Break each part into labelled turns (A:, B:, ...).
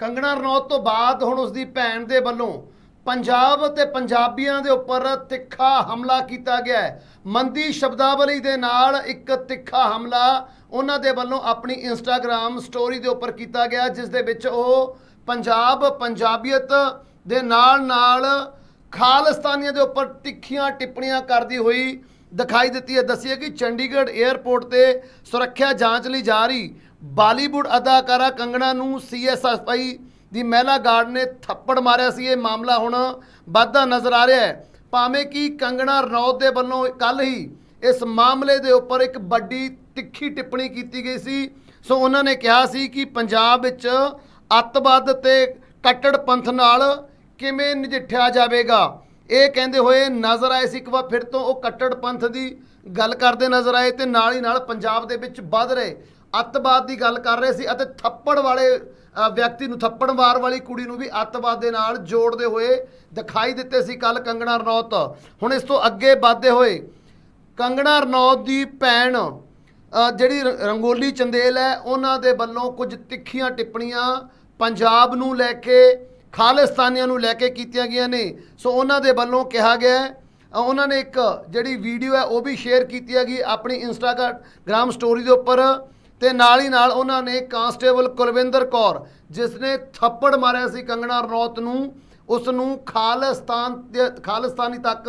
A: ਕੰਗਣਾ ਰਣੌਤ ਤੋਂ ਬਾਅਦ ਹੁਣ ਉਸ ਦੀ ਭੈਣ ਦੇ ਵੱਲੋਂ ਪੰਜਾਬ ਤੇ ਪੰਜਾਬੀਆਂ ਦੇ ਉੱਪਰ ਤਿੱਖਾ ਹਮਲਾ ਕੀਤਾ ਗਿਆ ਹੈ। ਮੰਦੀ ਸ਼ਬਦਾਵਲੀ ਦੇ ਨਾਲ ਇੱਕ ਤਿੱਖਾ ਹਮਲਾ ਉਹਨਾਂ ਦੇ ਵੱਲੋਂ ਆਪਣੀ ਇੰਸਟਾਗ੍ਰam ਸਟੋਰੀ ਦੇ ਉੱਪਰ ਕੀਤਾ ਗਿਆ, ਜਿਸ ਦੇ ਵਿੱਚ ਉਹ ਪੰਜਾਬ ਪੰਜਾਬੀਅਤ ਦੇ ਨਾਲ ਨਾਲ ਖਾਲਿਸਤਾਨੀਆਂ ਦੇ ਉੱਪਰ ਤਿੱਖੀਆਂ ਟਿੱਪਣੀਆਂ ਕਰਦੀ ਹੋਈ ਦਿਖਾਈ ਦਿੱਤੀ ਹੈ। ਦੱਸਿਆ ਕਿ ਚੰਡੀਗੜ੍ਹ 에ਅਰਪੋਰਟ ਤੇ ਸੁਰੱਖਿਆ ਜਾਂਚ ਲਈ ਜਾ ਰਹੀ ਬਾਲੀਵੁੱਡ ਅਦਾਕਾਰਾ ਕੰਗਣਾ ਨੂੰ ਸੀਐਸਐਫਆਈ ਦੀ ਮਹਿਲਾ ਗਾਰਡ ਨੇ ਥੱਪੜ ਮਾਰਿਆ ਸੀ। ਇਹ ਮਾਮਲਾ ਹੁਣ ਵੱਧਦਾ ਨਜ਼ਰ ਆ ਰਿਹਾ ਹੈ। ਭਾਵੇਂ ਕਿ ਕੰਗਣਾ ਰਣੌਤ ਦੇ ਵੱਲੋਂ ਕੱਲ ਹੀ ਇਸ ਮਾਮਲੇ ਦੇ ਉੱਪਰ ਇੱਕ ਵੱਡੀ ਤਿੱਖੀ ਟਿੱਪਣੀ ਕੀਤੀ ਗਈ ਸੀ। ਸੋ ਉਹਨਾਂ ਨੇ ਕਿਹਾ ਸੀ ਕਿ ਪੰਜਾਬ ਵਿੱਚ ਅੱਤਵਾਦ ਤੇ ਕੱਟੜਪੰਥ ਨਾਲ ਕਿਵੇਂ ਨਜਿੱਠਿਆ ਜਾਵੇਗਾ? ਇਹ ਕਹਿੰਦੇ ਹੋਏ ਨਜ਼ਰ ਆਏ ਸੀ। ਇੱਕ ਵਾਰ ਫਿਰ ਤੋਂ ਉਹ ਕੱਟੜ ਪੰਥ ਦੀ ਗੱਲ ਕਰਦੇ ਨਜ਼ਰ ਆਏ ਤੇ ਨਾਲ ਹੀ ਨਾਲ ਪੰਜਾਬ ਦੇ ਵਿੱਚ ਵੱਧ ਰਹੇ ਅੱਤਵਾਦ ਦੀ ਗੱਲ ਕਰ ਰਹੇ ਸੀ ਅਤੇ ਥੱਪੜ ਵਾਲੇ ਵਿਅਕਤੀ ਨੂੰ ਥੱਪੜ ਮਾਰ ਵਾਲੀ ਕੁੜੀ ਨੂੰ ਵੀ ਅੱਤਵਾਦ ਦੇ ਨਾਲ ਜੋੜਦੇ ਹੋਏ ਦਿਖਾਈ ਦਿੱਤੇ ਸੀ ਕੱਲ ਕੰਗਣਾ ਰਣੌਤ। ਹੁਣ ਇਸ ਤੋਂ ਅੱਗੇ ਵੱਧਦੇ ਹੋਏ ਕੰਗਣਾ ਰਣੌਤ ਦੀ ਭੈਣ ਜਿਹੜੀ ਰ- ਰੰਗੋਲੀ ਚੰਦੇਲ ਹੈ, ਉਹਨਾਂ ਦੇ ਵੱਲੋਂ ਕੁਝ ਤਿੱਖੀਆਂ ਟਿੱਪਣੀਆਂ ਪੰਜਾਬ ਨੂੰ ਲੈ ਕੇ, ਖਾਲਿਸਤਾਨੀਆਂ ਨੂੰ ਲੈ ਕੇ ਕੀਤੀਆਂ ਗਈਆਂ ਨੇ। ਸੋ ਉਹਨਾਂ ਦੇ ਵੱਲੋਂ ਕਿਹਾ ਗਿਆ ਉਹਨਾਂ ਨੇ ਇੱਕ ਜਿਹੜੀ ਵੀਡੀਓ ਹੈ ਉਹ ਵੀ ਸ਼ੇਅਰ ਕੀਤੀ ਹੈਗੀ ਆਪਣੀ ਇੰਸਟਾਗ੍ਰਾਮ ਸਟੋਰੀ ਦੇ ਉੱਪਰ। ਤੇ ਨਾਲ ਹੀ ਨਾਲ ਉਹਨਾਂ ਨੇ ਕਾਂਸਟੇਬਲ ਕੁਲਵਿੰਦਰ ਕੌਰ, ਜਿਸ ਨੇ ਥੱਪੜ ਮਾਰਿਆ ਸੀ ਕੰਗਣਾ ਰਣੌਤ ਨੂੰ, ਉਸ ਨੂੰ ਖਾਲਿਸਤਾਨ ਖਾਲਿਸਤਾਨੀ ਤੱਕ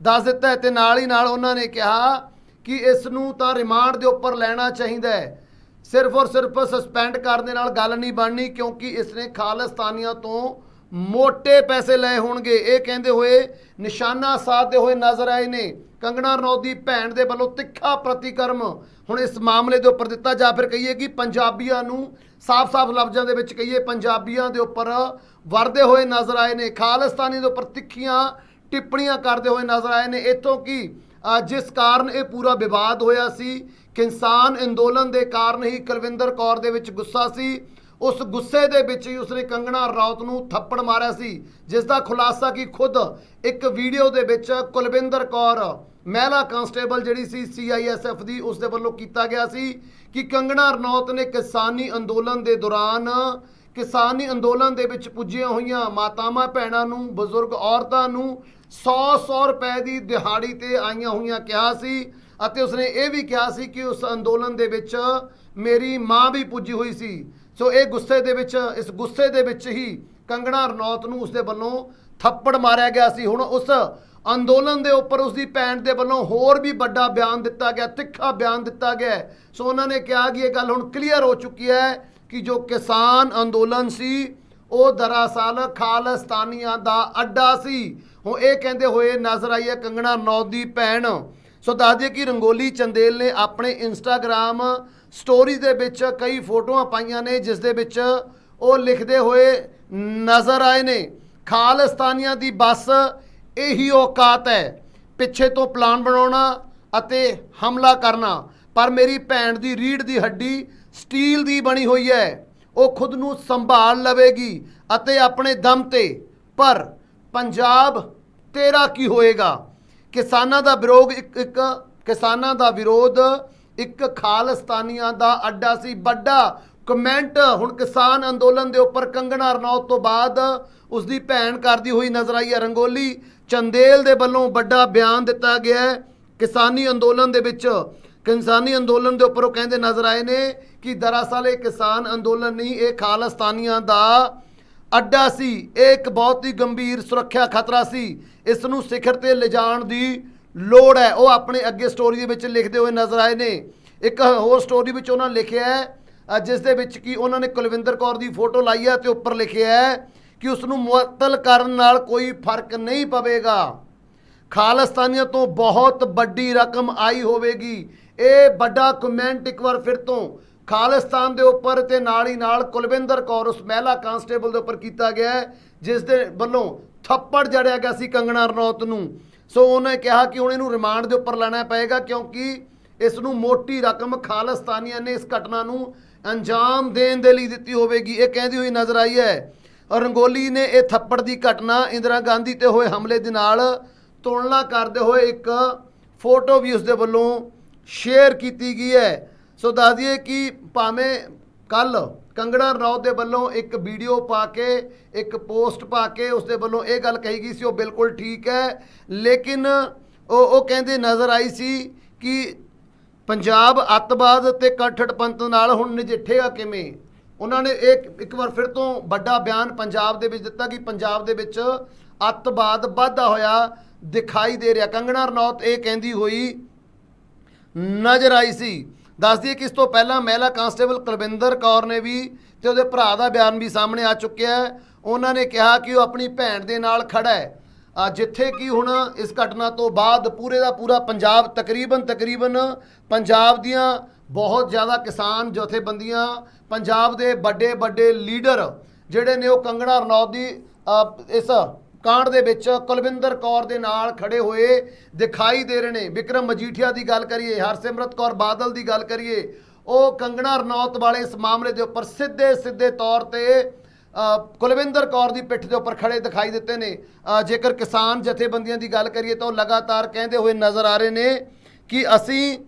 A: ਦੱਸ ਦਿੱਤਾ ਹੈ ਤੇ ਨਾਲ ਹੀ ਨਾਲ ਉਹਨਾਂ ਨੇ ਕਿਹਾ ਕਿ ਇਸ ਨੂੰ ਤਾਂ ਰਿਮਾਂਡ ਦੇ ਉੱਪਰ ਲੈਣਾ ਚਾਹੀਦਾ ਹੈ। ਸਿਰਫ ਔਰ ਸਿਰਫ ਸਸਪੈਂਡ ਕਰਨ ਦੇ ਨਾਲ ਗੱਲ ਨਹੀਂ ਬਣਨੀ ਕਿਉਂਕਿ ਇਸ ਨੇ ਖਾਲਿਸਤਾਨੀਆਂ ਤੋਂ ਮੋٹے ਪੈਸੇ ਲਏ ਹੋਣਗੇ। ਇਹ ਕਹਿੰਦੇ ਹੋਏ ਨਿਸ਼ਾਨਾ ਸਾਧਦੇ ਹੋਏ ਨਜ਼ਰ ਆਏ ਨੇ। ਕੰਗਣਾ ਰਣੌਤ ਦੀ ਭੈਣ ਦੇ ਵੱਲੋਂ ਤਿੱਖਾ ਪ੍ਰਤੀਕਰਮ ਹੁਣ ਇਸ ਮਾਮਲੇ ਦੇ ਉੱਪਰ ਦਿੱਤਾ ਜਾਂ ਫਿਰ ਕਹੀਏ ਕਿ ਪੰਜਾਬੀਆਂ ਨੂੰ ਸਾਫ਼-ਸਾਫ਼ ਲਫ਼ਜ਼ਾਂ ਦੇ ਵਿੱਚ ਕਹੀਏ, ਪੰਜਾਬੀਆਂ ਦੇ ਉੱਪਰ ਵਰਦੇ ਹੋਏ ਨਜ਼ਰ ਆਏ ਨੇ, ਖਾਲਿਸਤਾਨੀ ਦੇ ਉੱਪਰ ਤਿੱਖੀਆਂ ਟਿੱਪਣੀਆਂ ਕਰਦੇ ਹੋਏ ਨਜ਼ਰ ਆਏ ਨੇ। ਇੱਥੋਂ ਕਿ ਜਿਸ ਕਾਰਨ ਇਹ ਪੂਰਾ ਵਿਵਾਦ ਹੋਇਆ ਸੀ ਕਿਸਾਨ ਅੰਦੋਲਨ ਦੇ ਕਾਰਨ ਹੀ ਕੁਲਵਿੰਦਰ ਕੌਰ ਦੇ ਵਿੱਚ ਗੁੱਸਾ ਸੀ, ਉਸ ਗੁੱਸੇ ਦੇ ਵਿੱਚ ਹੀ ਉਸਨੇ ਕੰਗਣਾ ਰੌਤ ਨੂੰ ਥੱਪੜ ਮਾਰਿਆ ਸੀ ਜਿਸ ਦਾ ਖੁਲਾਸਾ ਕਿ ਖੁਦ ਇੱਕ ਵੀਡੀਓ ਦੇ ਵਿੱਚ ਕੁਲਵਿੰਦਰ ਕੌਰ ਮਹਿਲਾ ਕਾਂਸਟੇਬਲ ਜਿਹੜੀ ਸੀ ਸੀਆਈਐਸਐਫ ਦੀ ਉਸ ਦੇ ਵੱਲੋਂ ਕੀਤਾ ਗਿਆ ਸੀ ਕਿ ਕੰਗਣਾ ਰਣੌਤ ਨੇ ਕਿਸਾਨੀ ਅੰਦੋਲਨ ਦੇ ਦੌਰਾਨ, ਕਿਸਾਨੀ ਅੰਦੋਲਨ ਦੇ ਵਿੱਚ ਪੁੱਜੀਆਂ ਹੋਈਆਂ ਮਾਤਾਵਾਂ, ਭੈਣਾਂ ਨੂੰ, ਬਜ਼ੁਰਗ ਔਰਤਾਂ ਨੂੰ 100-100 ਰੁਪਏ ਦੀ ਦਿਹਾੜੀ ਤੇ ਆਈਆਂ ਹੋਈਆਂ ਕਿਹਾ ਸੀ ਅਤੇ ਉਸਨੇ ਇਹ ਵੀ ਕਿਹਾ ਸੀ ਕਿ ਉਸ ਅੰਦੋਲਨ ਦੇ ਵਿੱਚ ਮੇਰੀ ਮਾਂ ਵੀ ਪੁੱਜੀ ਹੋਈ ਸੀ। ਸੋ ਇਹ ਗੁੱਸੇ ਦੇ ਵਿੱਚ, ਇਸ ਗੁੱਸੇ ਦੇ ਵਿੱਚ ਹੀ ਕੰਗਣਾ ਰਣੌਤ ਨੂੰ ਉਸਦੇ ਵੱਲੋਂ ਥੱਪੜ ਮਾਰਿਆ ਗਿਆ ਸੀ। ਹੁਣ ਉਸ ਅੰਦੋਲਨ ਦੇ ਉੱਪਰ ਉਸ ਦੀ ਭੈਣ ਦੇ ਵੱਲੋਂ ਹੋਰ ਵੀ ਵੱਡਾ ਬਿਆਨ ਦਿੱਤਾ ਗਿਆ, ਤਿੱਖਾ ਬਿਆਨ ਦਿੱਤਾ ਗਿਆ ਸੋ ਉਹਨਾਂ ਨੇ ਕਿਹਾ ਕਿ ਇਹ ਗੱਲ ਹੁਣ ਕਲੀਅਰ ਹੋ ਚੁੱਕੀ ਹੈ ਕਿ ਜੋ ਕਿਸਾਨ ਅੰਦੋਲਨ ਸੀ, ਉਹ ਦਰਅਸਲ ਖਾਲਿਸਤਾਨੀਆਂ ਦਾ ਅੱਡਾ ਸੀ। ਹੁਣ ਇਹ ਕਹਿੰਦੇ ਹੋਏ ਨਜ਼ਰ ਆਈ ਹੈ ਕੰਗਣਾ ਰਣੌਤ ਦੀ ਭੈਣ। ਸੋ ਦੱਸ ਦਈਏ ਕਿ ਰੰਗੋਲੀ ਚੰਦੇਲ ਨੇ ਆਪਣੇ ਇੰਸਟਾਗ੍ਰam ਸਟੋਰੀ ਦੇ ਵਿੱਚ ਕਈ ਫੋਟੋਆਂ ਪਾਈਆਂ ਨੇ, ਜਿਸ ਦੇ ਵਿੱਚ ਉਹ ਲਿਖਦੇ ਹੋਏ ਨਜ਼ਰ ਆਏ ਨੇ, ਖਾਲਿਸਤਾਨੀਆਂ ਦੀ ਬੱਸ ਇਹੀ ਔਕਾਤ ਹੈ। ਪਿੱਛੇ ਤੋਂ ਪਲਾਨ ਬਣਾਉਣਾ ਅਤੇ ਹਮਲਾ ਕਰਨਾ। ਪਰ ਮੇਰੀ ਭੈਣ ਦੀ ਰੀੜ ਦੀ ਹੱਡੀ ਸਟੀਲ ਦੀ ਬਣੀ ਹੋਈ ਹੈ। ਉਹ ਖੁਦ ਨੂੰ ਸੰਭਾਲ ਲਵੇਗੀ ਅਤੇ ਆਪਣੇ ਦਮ ਤੇ। ਪਰ ਪੰਜਾਬ ਤੇਰਾ ਕੀ ਹੋਏਗਾ? ਕਿਸਾਨਾਂ ਦਾ ਵਿਰੋਧ ਇੱਕ ਇੱਕ ਕਿਸਾਨਾਂ ਦਾ ਵਿਰੋਧ ਇੱਕ ਖਾਲਿਸਤਾਨੀਆਂ ਦਾ ਅੱਡਾ ਸੀ ਵੱਡਾ। ਕਮੈਂਟ, ਹੁਣ ਕਿਸਾਨ ਅੰਦੋਲਨ ਦੇ ਉੱਪਰ ਕੰਗਣਾ ਰਣੌਤ ਤੋਂ ਬਾਅਦ ਉਸ ਦੀ ਭੈਣ ਕਰਦੀ ਹੋਈ ਨਜ਼ਰ ਆਈ ਹੈ ਰੰਗੋਲੀ। ਚੰਦੇਲ ਦੇ ਵੱਲੋਂ ਵੱਡਾ ਬਿਆਨ ਦਿੱਤਾ ਗਿਆ ਹੈ। ਕਿਸਾਨੀ ਅੰਦੋਲਨ ਦੇ ਵਿੱਚ ਕਿਸਾਨੀ ਅੰਦੋਲਨ ਦੇ ਉੱਪਰ ਉਹ ਕਹਿੰਦੇ ਨਜ਼ਰ ਆਏ ਨੇ ਕਿ ਦਰਅਸਲ ਇਹ ਕਿਸਾਨ ਅੰਦੋਲਨ ਨਹੀਂ, ਇਹ ਖਾਲਸਤਾਨੀਆਂ ਦਾ ਅੱਡਾ ਸੀ। ਇਹ ਇੱਕ ਬਹੁਤ ਹੀ ਗੰਭੀਰ ਸੁਰੱਖਿਆ ਖਤਰਾ ਸੀ। ਇਸ ਨੂੰ ਸਿਖਰ ਤੇ ਲਿਜਾਣ ਦੀ ਲੋੜ ਹੈ। ਉਹ ਆਪਣੇ ਅੱਗੇ ਸਟੋਰੀ ਦੇ ਵਿੱਚ ਲਿਖਦੇ ਹੋਏ ਨਜ਼ਰ ਆਏ ਨੇ। ਇੱਕ ਹੋਰ ਸਟੋਰੀ ਵਿੱਚ ਉਹਨਾਂ ਲਿਖਿਆ ਹੈ ਜਿਸ ਦੇ ਵਿੱਚ ਕਿ ਉਹਨਾਂ ਨੇ ਕੁਲਵਿੰਦਰ ਕੌਰ ਦੀ ਫੋਟੋ ਲਾਈ ਹੈ ਤੇ ਉੱਪਰ ਲਿਖਿਆ ਹੈ ਕਿ ਉਸ ਨੂੰ ਮੁਅੱਤਲ ਕਰਨ ਨਾਲ ਕੋਈ ਫ਼ਰਕ ਨਹੀਂ ਪਵੇਗਾ। ਖਾਲਿਸਤਾਨੀਆਂ ਤੋਂ ਬਹੁਤ ਵੱਡੀ ਰਕਮ ਆਈ ਹੋਵੇਗੀ। ਇਹ ਵੱਡਾ ਕਮੈਂਟ ਇੱਕ ਵਾਰ ਫਿਰ ਤੋਂ ਖਾਲਿਸਤਾਨ ਦੇ ਉੱਪਰ ਤੇ ਨਾਲ ਹੀ ਨਾਲ ਕੁਲਵਿੰਦਰ ਕੌਰ, ਉਸ ਮਹਿਲਾ ਕਾਂਸਟੇਬਲ ਦੇ ਉੱਪਰ ਕੀਤਾ ਗਿਆ ਜਿਸ ਦੇ ਵੱਲੋਂ ਥੱਪੜ ਜੜਿਆ ਗਿਆ ਸੀ ਕੰਗਣਾ ਰਣੌਤ ਨੂੰ। ਸੋ ਉਹਨੇ ਕਿਹਾ ਕਿ ਹੁਣ ਇਹਨੂੰ ਰਿਮਾਂਡ ਦੇ ਉੱਪਰ ਲੈਣਾ ਪਏਗਾ ਕਿਉਂਕਿ ਇਸ ਨੂੰ ਮੋਟੀ ਰਕਮ ਖਾਲਿਸਤਾਨੀਆਂ ਨੇ ਇਸ ਘਟਨਾ ਨੂੰ ਅੰਜਾਮ ਦੇਣ ਦੇ ਲਈ ਦਿੱਤੀ ਹੋਵੇਗੀ। ਇਹ ਕਹਿੰਦੀ ਹੋਈ ਨਜ਼ਰ ਆਈ ਹੈ ਰੰਗੋਲੀ ਨੇ ਇਹ ਥੱਪੜ ਦੀ ਘਟਨਾ ਇੰਦਰਾ ਗਾਂਧੀ ਤੇ ਹੋਏ ਹਮਲੇ ਦੇ ਨਾਲ ਤੁਲਨਾ ਕਰਦੇ ਹੋਏ ਇੱਕ ਫੋਟੋ ਵੀ ਉਸ ਦੇ ਵੱਲੋਂ ਸ਼ੇਅਰ ਕੀਤੀ ਗਈ ਹੈ। ਸੋ ਦੱਸ ਦਈਏ ਕਿ ਭਾਵੇਂ ਕੱਲ ਕੰਗਣਾ ਰਣੌਤ ਦੇ ਵੱਲੋਂ ਇੱਕ ਵੀਡੀਓ ਪਾ ਕੇ, ਇੱਕ ਪੋਸਟ ਪਾ ਕੇ ਉਸ ਦੇ ਵੱਲੋਂ ਇਹ ਗੱਲ ਕਹੀ ਗਈ ਸੀ, ਉਹ ਬਿਲਕੁਲ ਠੀਕ ਹੈ। ਲੇਕਿਨ ਉਹ ਉਹ ਕਹਿੰਦੇ ਨਜ਼ਰ ਆਈ ਸੀ ਕਿ ਪੰਜਾਬ ਅੱਤਵਾਦ ਤੇ ਕੱਟੜਪੰਥ ਨਾਲ ਹੁਣ ਨਜਿੱਠੇਗਾ ਕਿਵੇਂ? ਉਹਨਾਂ ਨੇ ਇਹ ਇੱਕ ਵਾਰ ਫਿਰ ਤੋਂ ਵੱਡਾ ਬਿਆਨ ਪੰਜਾਬ ਦੇ ਵਿੱਚ ਦਿੱਤਾ ਕਿ ਪੰਜਾਬ ਦੇ ਵਿੱਚ ਅੱਤਵਾਦ ਵਾਧਾ ਹੋਇਆ ਦਿਖਾਈ ਦੇ ਰਿਹਾ। ਕੰਗਣਾ ਰਣੌਤ ਇਹ ਕਹਿੰਦੀ ਹੋਈ ਨਜ਼ਰ ਆਈ ਸੀ। ਦੱਸਦੀ ਦਈਏ ਕਿ ਇਸ ਤੋਂ ਪਹਿਲਾਂ ਮਹਿਲਾ ਕਾਂਸਟੇਬਲ ਕੁਲਵਿੰਦਰ ਕੌਰ ਨੇ ਵੀ ਤੇ ਉਹਦੇ ਭਰਾ ਦਾ ਬਿਆਨ ਵੀ ਸਾਹਮਣੇ ਆ ਚੁੱਕਿਆ ਹੈ। ਉਹਨਾਂ ਨੇ ਕਿਹਾ ਕਿ ਉਹ ਆਪਣੀ ਭੈਣ ਦੇ ਨਾਲ ਖੜਾ ਹੈ। ਜਿੱਥੇ ਕਿ ਹੁਣ ਇਸ ਘਟਨਾ ਤੋਂ ਬਾਅਦ ਪੂਰੇ ਦਾ ਪੂਰਾ ਪੰਜਾਬ ਤਕਰੀਬਨ ਤਕਰੀਬਨ ਪੰਜਾਬ ਦੀਆਂ ਬਹੁਤ ਜ਼ਿਆਦਾ ਕਿਸਾਨ ਜਥੇਬੰਦੀਆਂ, ਪੰਜਾਬ ਦੇ ਵੱਡੇ ਵੱਡੇ ਲੀਡਰ ਜਿਹੜੇ ਨੇ ਉਹ ਕੰਗਣਾ ਰਣੌਤ ਦੀ ਇਸ ਕਾਂਡ ਦੇ ਵਿੱਚ ਕੁਲਵਿੰਦਰ ਕੌਰ ਦੇ ਨਾਲ ਖੜੇ ਹੋਏ ਦਿਖਾਈ ਦੇ ਰਹੇ ਨੇ। ਵਿਕਰਮ ਮਜੀਠੀਆ ਦੀ ਗੱਲ ਕਰੀਏ, ਹਰਸਿਮਰਤ ਕੌਰ ਬਾਦਲ ਦੀ ਗੱਲ ਕਰੀਏ, ਉਹ ਕੰਗਣਾ ਰਣੌਤ ਵਾਲੇ ਇਸ ਮਾਮਲੇ ਦੇ ਉੱਪਰ ਸਿੱਧੇ ਸਿੱਧੇ ਤੌਰ ਤੇ ਕੁਲਵਿੰਦਰ ਕੌਰ ਦੀ ਪਿੱਠ ਦੇ ਉੱਪਰ ਖੜੇ ਦਿਖਾਈ ਦਿੱਤੇ ਨੇ। ਜੇਕਰ ਕਿਸਾਨ ਜਥੇਬੰਦੀਆਂ ਦੀ ਗੱਲ ਕਰੀਏ ਤਾਂ ਉਹ ਲਗਾਤਾਰ ਕਹਿੰਦੇ ਹੋਏ ਨਜ਼ਰ ਆ ਰਹੇ ਨੇ ਕਿ ਅਸੀਂ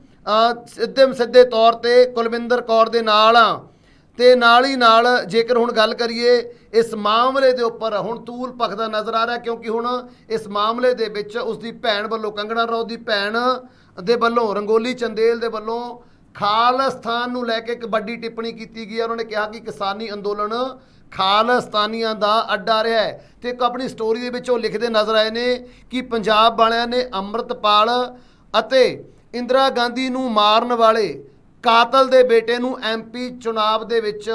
A: ਸਿੱਧੇ ਸਿੱਧੇ ਤੌਰ ਤੇ ਕੁਲਵਿੰਦਰ ਕੌਰ ਦੇ ਨਾਲ ਆ। ਤੇ ਨਾਲ ਹੀ ਨਾਲ ਜੇਕਰ ਹੁਣ ਗੱਲ ਕਰੀਏ, ਇਸ ਮਾਮਲੇ ਦੇ ਉੱਪਰ ਹੁਣ ਤੂਲ ਭਖਦਾ ਨਜ਼ਰ ਆ ਰਿਹਾ ਕਿਉਂਕਿ ਹੁਣ ਇਸ ਮਾਮਲੇ ਦੇ ਵਿੱਚ ਉਸ ਦੀ ਭੈਣ ਵੱਲੋਂ ਕੰਗਣਾ ਰਣੌਤ ਦੀ ਭੈਣ ਦੇ ਵੱਲੋਂ ਰੰਗੋਲੀ ਚੰਦੇਲ ਦੇ ਵੱਲੋਂ ਖਾਲਿਸਤਾਨ ਨੂੰ ਲੈ ਕੇ ਇੱਕ ਵੱਡੀ ਟਿੱਪਣੀ ਕੀਤੀ ਗਈ ਹੈ। ਉਹਨਾਂ ਨੇ ਕਿਹਾ ਕਿ ਕਿਸਾਨੀ ਅੰਦੋਲਨ ਖਾਲਸਤਾਨੀਆਂ ਦਾ ਅੱਡਾ ਰਿਹਾ ਹੈ। ਤੇ ਇੱਕ ਆਪਣੀ ਸਟੋਰੀ ਦੇ ਵਿੱਚ ਉਹ ਲਿਖਦੇ ਨਜ਼ਰ ਆਏ ਨੇ ਕਿ ਪੰਜਾਬ ਵਾਲਿਆਂ ਨੇ ਅੰਮ੍ਰਿਤਪਾਲ ਅਤੇ ਇੰਦਰਾ ਗਾਂਧੀ ਨੂੰ ਮਾਰਨ ਵਾਲੇ ਕਾਤਲ ਦੇ ਬੇਟੇ ਨੂੰ ਐਮਪੀ ਚੁਣਾਵ ਦੇ ਵਿੱਚ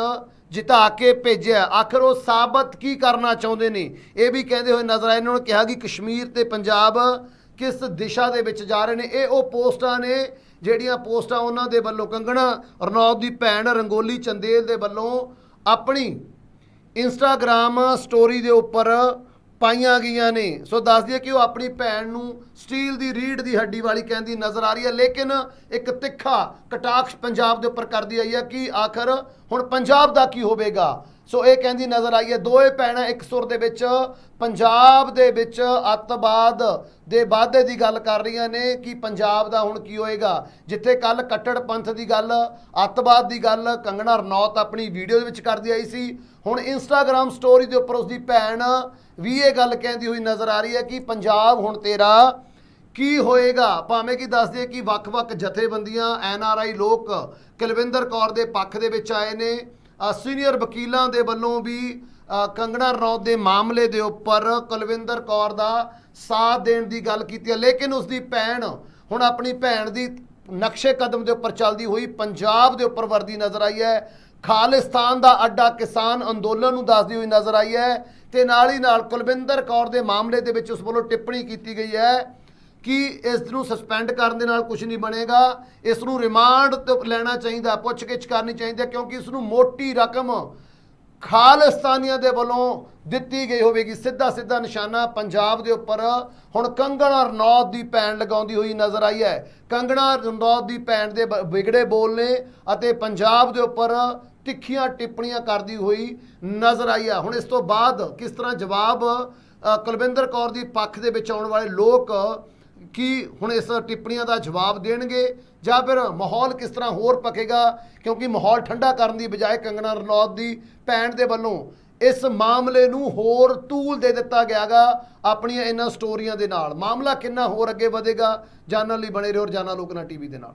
A: ਜਿਤਾ ਕੇ ਭੇਜਿਆ ਆਖਰ ਉਹ ਸਾਬਤ ਕੀ ਕਰਨਾ ਚਾਹੁੰਦੇ ਨੇ? ਇਹ ਵੀ ਕਹਿੰਦੇ ਹੋਏ ਨਜ਼ਰ ਆਏ। ਇਹਨਾਂ ਨੇ ਕਿਹਾ ਕਿ ਕਸ਼ਮੀਰ ਤੇ ਪੰਜਾਬ ਕਿਸ ਦਿਸ਼ਾ ਦੇ ਵਿੱਚ ਜਾ ਰਹੇ ਨੇ? ਇਹ ਉਹ ਪੋਸਟਾਂ ਨੇ ਜਿਹੜੀਆਂ ਪੋਸਟਾਂ ਉਹਨਾਂ ਦੇ ਵੱਲੋਂ ਕੰਗਣਾ ਰਣੌਤ ਦੀ ਭੈਣ ਰੰਗੋਲੀ ਚੰਦੇਲ ਦੇ ਵੱਲੋਂ ਆਪਣੀ ਇੰਸਟਾਗ੍ਰam ਸਟੋਰੀ ਦੇ ਉੱਪਰ ਪਾਈਆਂ ਗਈਆਂ ਨੇ। ਸੋ ਦੱਸ ਦਈਏ ਕਿ ਉਹ ਆਪਣੀ ਭੈਣ ਨੂੰ ਸਟੀਲ ਦੀ ਰੀੜ ਦੀ ਹੱਡੀ ਵਾਲੀ ਕਹਿੰਦੀ ਨਜ਼ਰ ਆ ਰਹੀ ਹੈ, ਲੇਕਿਨ ਇੱਕ ਤਿੱਖਾ ਕਟਾਕਸ਼ ਪੰਜਾਬ ਦੇ ਉੱਪਰ ਕਰਦੀ ਆਈ ਹੈ ਕਿ ਆਖਰ ਹੁਣ ਪੰਜਾਬ ਦਾ ਕੀ ਹੋਵੇਗਾ? ਸੋ ਇਹ ਕਹਿੰਦੀ ਨਜ਼ਰ ਆਈ ਹੈ ਦੋਏ ਭੈਣਾਂ ਇੱਕ ਸੁਰ ਦੇ ਵਿੱਚ, ਪੰਜਾਬ ਦੇ ਵਿੱਚ ਅੱਤਵਾਦ ਦੇ ਵਾਧੇ ਦੀ ਗੱਲ ਕਰ ਰਹੀਆਂ ਨੇ ਕਿ ਪੰਜਾਬ ਦਾ ਹੁਣ ਕੀ ਹੋਏਗਾ। ਜਿੱਥੇ ਕੱਲ ਕੱਟੜ ਪੰਥ ਦੀ ਗੱਲ, ਅੱਤਵਾਦ ਦੀ ਗੱਲ, ਕੰਗਣਾ ਰਣੌਤ ਆਪਣੀ ਵੀਡੀਓ ਦੇ ਵਿੱਚ ਕਰਦੀ ਆਈ ਸੀ। ਹੁਣ ਇੰਸਟਾਗ੍ਰam ਸਟੋਰੀ ਦੇ ਉੱਪਰ ਉਸਦੀ ਭੈਣ ਵੀ ਇਹ ਗੱਲ ਕਹਿੰਦੀ ਹੋਈ ਨਜ਼ਰ ਆ ਰਹੀ ਹੈ ਕਿ ਪੰਜਾਬ ਹੁਣ ਤੇਰਾ ਕੀ ਹੋਏਗਾ? ਭਾਵੇਂ ਕਿ ਦੱਸ ਦਈਏ ਕਿ ਵੱਖ-ਵੱਖ ਜਥੇਬੰਦੀਆਂ, ਐਨ ਆਰ ਆਈ ਲੋਕ, ਕੁਲਵਿੰਦਰ ਕੌਰ ਦੇ ਪੱਖ ਦੇ ਵਿੱਚ ਆਏ ਨੇ। ਸੀਨੀਅਰ ਵਕੀਲਾਂ ਦੇ ਵੱਲੋਂ ਵੀ ਕੰਗਣਾ ਰਣੌਤ ਦੇ ਮਾਮਲੇ ਦੇ ਉੱਪਰ ਕੁਲਵਿੰਦਰ ਕੌਰ ਦਾ ਸਾਥ ਦੇਣ ਦੀ ਗੱਲ ਕੀਤੀ ਹੈ। ਲੇਕਿਨ ਉਸ ਦੀ ਭੈਣ, ਹੁਣ ਆਪਣੀ ਭੈਣ ਦੀ ਨਕਸ਼ੇ ਕਦਮ ਦੇ ਉੱਪਰ ਚੱਲਦੀ ਹੋਈ ਪੰਜਾਬ ਦੇ ਉੱਪਰ ਵਰਦੀ ਨਜ਼ਰ ਆਈ ਹੈ। ਖਾਲਿਸਤਾਨ ਦਾ ਅੱਡਾ ਕਿਸਾਨ ਅੰਦੋਲਨ ਨੂੰ ਦੱਸਦੀ ਹੋਈ ਨਜ਼ਰ ਆਈ ਹੈ ਤੇ ਨਾਲ ਹੀ ਨਾਲ ਕੁਲਵਿੰਦਰ ਕੌਰ ਦੇ ਮਾਮਲੇ ਦੇ ਵਿੱਚ ਉਸ ਵੱਲੋਂ ਟਿੱਪਣੀ ਕੀਤੀ ਗਈ ਹੈ। ਕਿ ਇਸ ਨੂੰ ਸਸਪੈਂਡ ਕਰਨ ਦੇ ਨਾਲ ਕੁਝ ਨਹੀਂ ਬਣੇਗਾ। ਇਸ ਨੂੰ ਰਿਮਾਂਡ ਤੇ ਲੈਣਾ ਚਾਹੀਦਾ, ਪੁੱਛਗਿੱਛ ਕਰਨੀ ਚਾਹੀਦੀ ਹੈ, ਕਿਉਂਕਿ ਇਸ ਨੂੰ ਮੋਟੀ ਰਕਮ ਖਾਲਿਸਤਾਨੀਆਂ ਦੇ ਵੱਲੋਂ ਦਿੱਤੀ ਗਈ ਹੋਵੇਗੀ। ਸਿੱਧਾ ਸਿੱਧਾ ਨਿਸ਼ਾਨਾ ਪੰਜਾਬ ਦੇ ਉੱਪਰ ਹੁਣ ਕੰਗਣਾ ਰਣੌਤ ਦੀ ਭੈਣ ਲਗਾਉਂਦੀ ਹੋਈ ਨਜ਼ਰ ਆਈ ਹੈ। ਕੰਗਣਾ ਰਣੌਤ ਦੀ ਭੈਣ ਦੇ ਬ- ਵਿਗੜੇ ਬੋਲ ਨੇ ਅਤੇ ਪੰਜਾਬ ਦੇ ਉੱਪਰ ਤਿੱਖੀਆਂ ਟਿੱਪਣੀਆਂ ਕਰਦੀ ਹੋਈ ਨਜ਼ਰ ਆਈ ਹੈ। ਹੁਣ ਇਸ ਤੋਂ ਬਾਅਦ ਕਿਸ ਤਰ੍ਹਾਂ ਜਵਾਬ ਕੁਲਵਿੰਦਰ ਕੌਰ ਦੀ ਪੱਖ ਦੇ ਵਿੱਚ ਆਉਣ ਵਾਲੇ ਲੋਕ ਕੀ ਹੁਣ ਇਸ ਟਿੱਪਣੀਆਂ ਦਾ ਜਵਾਬ ਦੇਣਗੇ ਜਾਂ ਫਿਰ ਮਾਹੌਲ ਕਿਸ ਤਰ੍ਹਾਂ ਹੋਰ ਪਕੇਗਾ? ਕਿਉਂਕਿ ਮਾਹੌਲ ਠੰਡਾ ਕਰਨ ਦੀ ਬਜਾਏ ਕੰਗਣਾ ਰਣੌਤ ਦੀ ਭੈਣ ਦੇ ਵੱਲੋਂ ਇਸ ਮਾਮਲੇ ਨੂੰ ਹੋਰ ਤੂਲ ਦੇ ਦਿੱਤਾ ਗਿਆਗਾ ਆਪਣੀਆਂ ਇਹਨਾਂ ਸਟੋਰੀਆਂ ਦੇ ਨਾਲ। ਮਾਮਲਾ ਕਿੰਨਾ ਹੋਰ ਅੱਗੇ ਵਧੇਗਾ? ਜਾਣਨ ਲਈ ਬਣੇ ਰਹੋ ਰੋਜ਼ਾਨਾ ਲੋਕਨਾ ਟੀਵੀ ਦੇ ਨਾਲ।